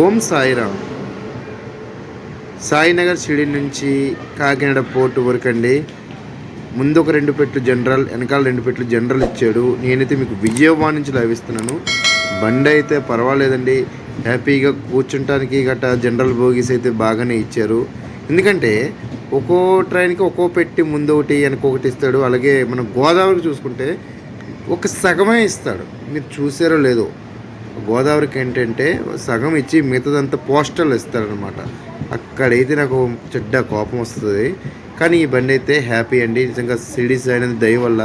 ఓం సాయిరామ్. సాయినగర్ షిడి నుంచి కాకినాడ పోర్టు వరకు అండి ముందు ఒక రెండు పెట్లు జనరల్ వెనకాల రెండు పెట్లు జనరల్ ఇచ్చాడు. నేనైతే మీకు విజయవాడ నుంచి లభిస్తున్నాను. బండి అయితే పర్వాలేదండి. హ్యాపీగా కూర్చుంటానికి గట్రా జనరల్ బోగీస్ అయితే బాగానే ఇచ్చారు. ఎందుకంటే ఒక్కో ట్రైన్కి ఒక్కో పెట్టి ముందు ఒకటి వెనక ఒకటి ఇస్తాడు. అలాగే మనం గోదావరికి చూసుకుంటే ఒక సగమే ఇస్తాడు. మీరు చూసారో లేదో. గోదావరికి ఏంటంటే సగం ఇచ్చి మిగతాదంతా పోస్టర్లు ఇస్తారనమాట అక్కడైతే నాకు చెడ్డ కోపం వస్తుంది. కానీ ఈ బండి అయితే హ్యాపీ అండి. నిజంగా సిడీస్ అనేది దయ వల్ల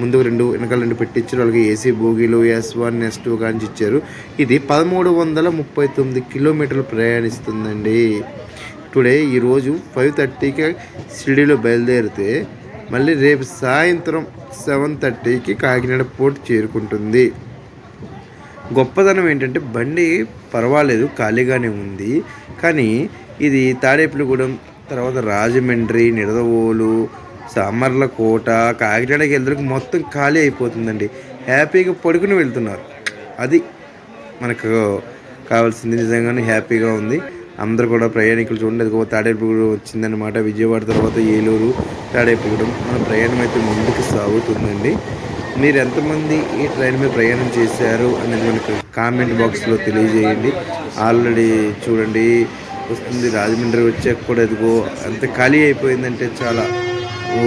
ముందు రెండు వెనకాల రెండు పెట్టించారు. అలాగే ఏసీ బోగీలు ఎస్ వన్ ఎస్ టూ కానీ ఇచ్చారు. ఇది పదమూడు వందల ముప్పై తొమ్మిది కిలోమీటర్లు ప్రయాణిస్తుందండి. టుడే ఈరోజు ఫైవ్ థర్టీకి షిరిడీలో బయలుదేరితే మళ్ళీ రేపు సాయంత్రం సెవెన్ థర్టీకి కాకినాడ పోర్ట్ చేరుకుంటుంది. గొప్పదనం ఏంటంటే బండి పర్వాలేదు ఖాళీగానే ఉంది. కానీ ఇది తాడేపల్లిగూడెం తర్వాత రాజమండ్రి నిడదవోలు సామర్లకోట కాకినాడకి వెళ్తే మొత్తం ఖాళీ అయిపోతుందండి. హ్యాపీగా పడుకుని వెళ్తున్నారు. అది మనకు కావాల్సింది. నిజంగానే హ్యాపీగా ఉంది. అందరూ కూడా ప్రయాణికులు చూడండి. అది తాడేపల్లిగూడెం వచ్చిందనమాట విజయవాడ తర్వాత ఏలూరు తాడేపల్లిగూడెం. మన ప్రయాణం అయితే ముందుకు సాగుతుందండి. మీరు ఎంతమంది ఈ ట్రైన్ మీద ప్రయాణం చేశారు అనేది మనకు కామెంట్ బాక్స్లో తెలియజేయండి. ఆల్రెడీ చూడండి వస్తుంది రాజమండ్రి వచ్చాక కూడా ఇదిగో అంత ఖాళీ అయిపోయిందంటే చాలా ఓ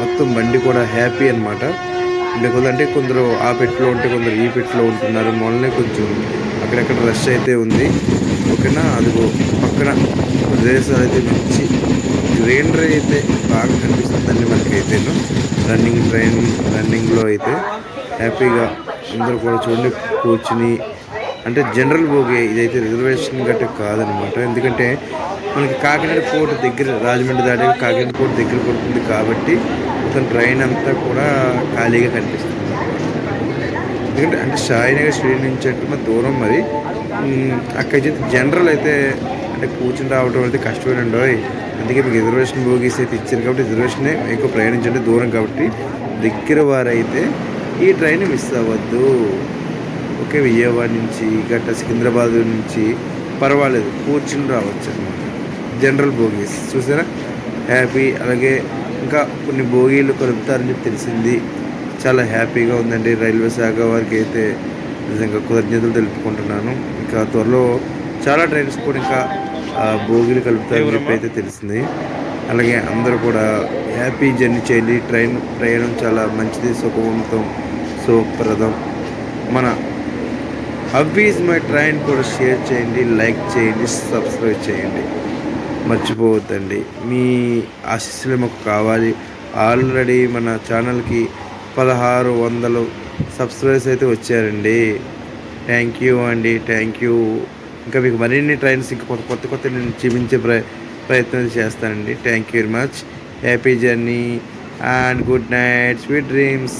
మొత్తం బండి కూడా హ్యాపీ అనమాట అంటే కొందరు ఆ పెట్టులో ఉంటే కొందరు ఈ పెట్టులో ఉంటున్నారు. మొన్ననే కొంచెం అక్కడక్కడ రష్ అయితే ఉంది. ఓకేనా? అదిగో పక్కన ప్రదేశాలు అయితే మంచి గ్రీనరీ అయితే బాగా కనిపిస్తుందండి మనకైతేను రన్నింగ్ ట్రైన్ రన్నింగ్లో అయితే హ్యాపీగా అందరూ కూడా చూడండి కూర్చుని. అంటే జనరల్ బోగి ఇదైతే రిజర్వేషన్ గట్రా కాదనమాట. ఎందుకంటే మనకి కాకినాడ పోర్ట్ దగ్గర రాజమండ్రి దాటి కాకినాడ పోర్ట్ దగ్గర పడుతుంది కాబట్టి మొత్తం ట్రైన్ అంతా కూడా ఖాళీగా కనిపిస్తుంది. ఎందుకంటే అంటే సాయినగర్ స్టేడియం నుంచి అంటే మన దూరం మరి. అక్కడైతే జనరల్ అయితే అంటే కూర్చుని రావడం అయితే కష్టమేనండి అందుకే మీకు రిజర్వేషన్ బోగీస్ అయితే ఇచ్చారు కాబట్టి రిజర్వేషనే ఎక్కువ ప్రయాణించండి దూరం కాబట్టి దగ్గర వారైతే ఈ ట్రైన్ మిస్ అవ్వద్దు. ఓకే విజయవాడ నుంచి గట్ట సికింద్రాబాద్ నుంచి పర్వాలేదు కూర్చుని రావచ్చు అనమాట జనరల్ బోగీస్ చూసారా? హ్యాపీ. అలాగే ఇంకా కొన్ని బోగీలు కలుపుతారని చెప్పి తెలిసింది. చాలా హ్యాపీగా ఉందండి. రైల్వే శాఖ వారికి అయితే నిజంగా కృతజ్ఞతలు తెలుపుకుంటున్నాను. ఇంకా త్వరలో చాలా ట్రైన్స్ కూడా ఇంకా భోగిలు కలుపుతారని చెప్పి అయితే తెలిసింది. అలాగే అందరూ కూడా హ్యాపీ జర్నీ చేయండి. ట్రైన్ ప్రయాణం చాలా మంచిది. సుఖవంతం సుప్రదం. మన హబ్బీస్ మై ట్రైన్ కూడా షేర్ చేయండి లైక్ చేయండి సబ్స్క్రైబ్ చేయండి. మర్చిపోవద్దండి. మీ ఆశీస్సులు మాకు కావాలి. ఆల్రెడీ మన ఛానల్కి పదహారు వందలు సబ్స్క్రైబర్స్ అయితే వచ్చారండి. థ్యాంక్ యూ అండి. Thank you. ఇంకా మీకు మరిన్ని ట్రైన్స్ ఇంకా కొత్త కొత్త కొత్త నేను చూపించే ప్ర ప్రయత్నం చేస్తానండి. Thank you very much happy journey and good night sweet dreams